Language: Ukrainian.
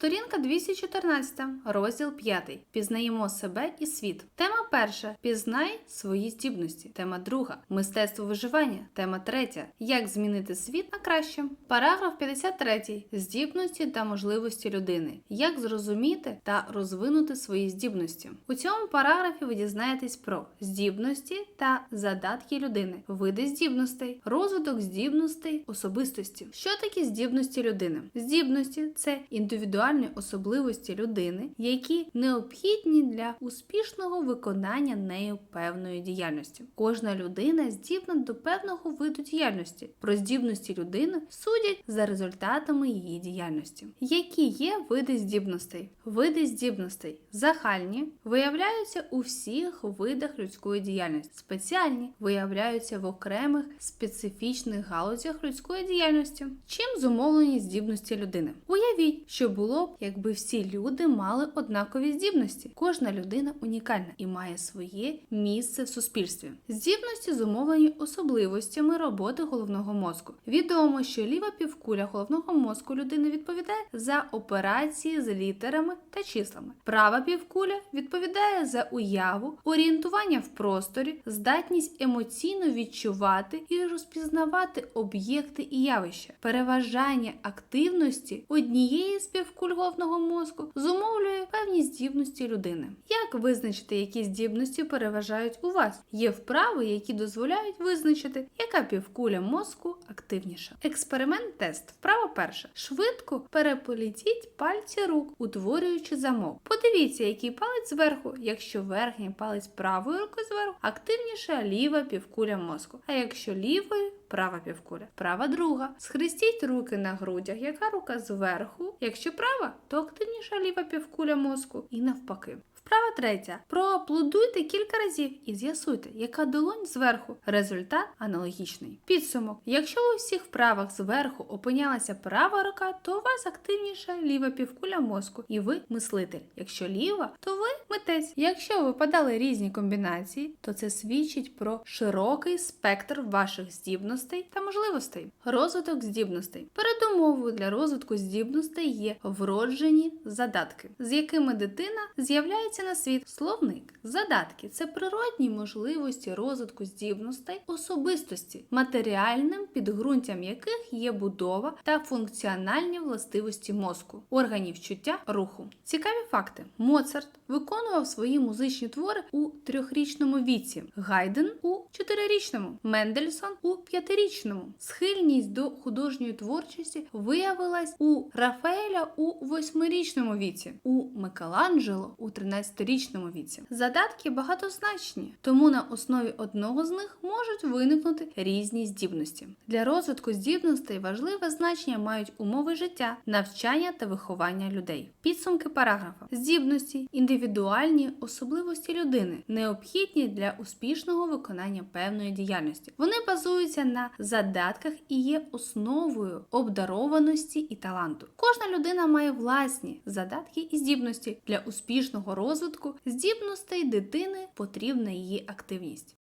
Сторінка 214, розділ 5. Пізнаємо себе і світ. Тема перша. Пізнай свої здібності. Тема друга. Мистецтво виживання. Тема третя. Як змінити світ на краще. Параграф 53. Здібності та можливості людини. Як зрозуміти та розвинути свої здібності. У цьому параграфі ви дізнаєтесь про здібності та задатки людини, види здібностей, розвиток здібностей, особистості. Що такі здібності людини? Здібності це індивідуальні особливості людини, які необхідні для успішного виконання нею певної діяльності. Кожна людина здібна до певного виду діяльності. Про здібності людини судять за результатами її діяльності. Які є види здібностей? Види здібностей загальні виявляються у всіх видах людської діяльності. Спеціальні виявляються в окремих специфічних галузях людської діяльності. Чим зумовлені здібності людини? Уявіть, що було б, якби всі люди мали однакові здібності. Кожна людина унікальна і має своє місце в суспільстві. Здібності зумовлені особливостями роботи головного мозку. Відомо, що ліва півкуля головного мозку людини відповідає за операції з літерами та числами. Права півкуля відповідає за уяву, орієнтування в просторі, здатність емоційно відчувати і розпізнавати об'єкти і явища. Переважання активності однієї з півкуль головного мозку зумовлює певні здібності людини. Як визначити, які здібності переважають у вас? Є вправи, які дозволяють визначити, яка півкуля мозку активніша. Експеримент тест. Вправа перша. Швидко переполітіть пальці рук, утворюючи замок. Подивіться, який палець зверху. Якщо верхній палець правої руки зверху, активніша ліва півкуля мозку. А якщо лівою права півкуля. Права друга. Схрестіть руки на грудях, яка рука зверху. Якщо права, то активніша ліва півкуля мозку і навпаки. Вправа третя. Проаплодуйте кілька разів і з'ясуйте, яка долонь зверху. Результат аналогічний. Підсумок. Якщо у всіх вправах зверху опинялася права рука, то у вас активніша ліва півкуля мозку, і ви мислитель. Якщо ліва, то ви митець. Якщо випадали різні комбінації, то це свідчить про широкий спектр ваших здібностей та можливостей. Розвиток здібностей. Передумовою для розвитку здібностей є вроджені задатки, з якими дитина з'являється на світ. Словник, задатки. Це природні можливості розвитку здібностей особистості, матеріальним підґрунтям яких є будова та функціональні властивості мозку, органів чуття руху. Цікаві факти: Моцарт виконував свої музичні твори у трьохрічному віці, Гайден у чотирирічному, Мендельсон у п'ятирічному. Схильність до художньої творчості виявилась у Рафаеля у восьмирічному віці, у Микеланджело у 13-річному віці. Задатки багатозначні, тому на основі одного з них можуть виникнути різні здібності. Для розвитку здібностей важливе значення мають умови життя, навчання та виховання людей. Підсумки параграфа: здібності, індивідуальні особливості людини, необхідні для успішного виконання певної діяльності. Вони базуються на задатках і є основою обдарованості і таланту. Кожна людина має власні задатки і здібності для успішного розвитку здібностей дитини потрібна її активність.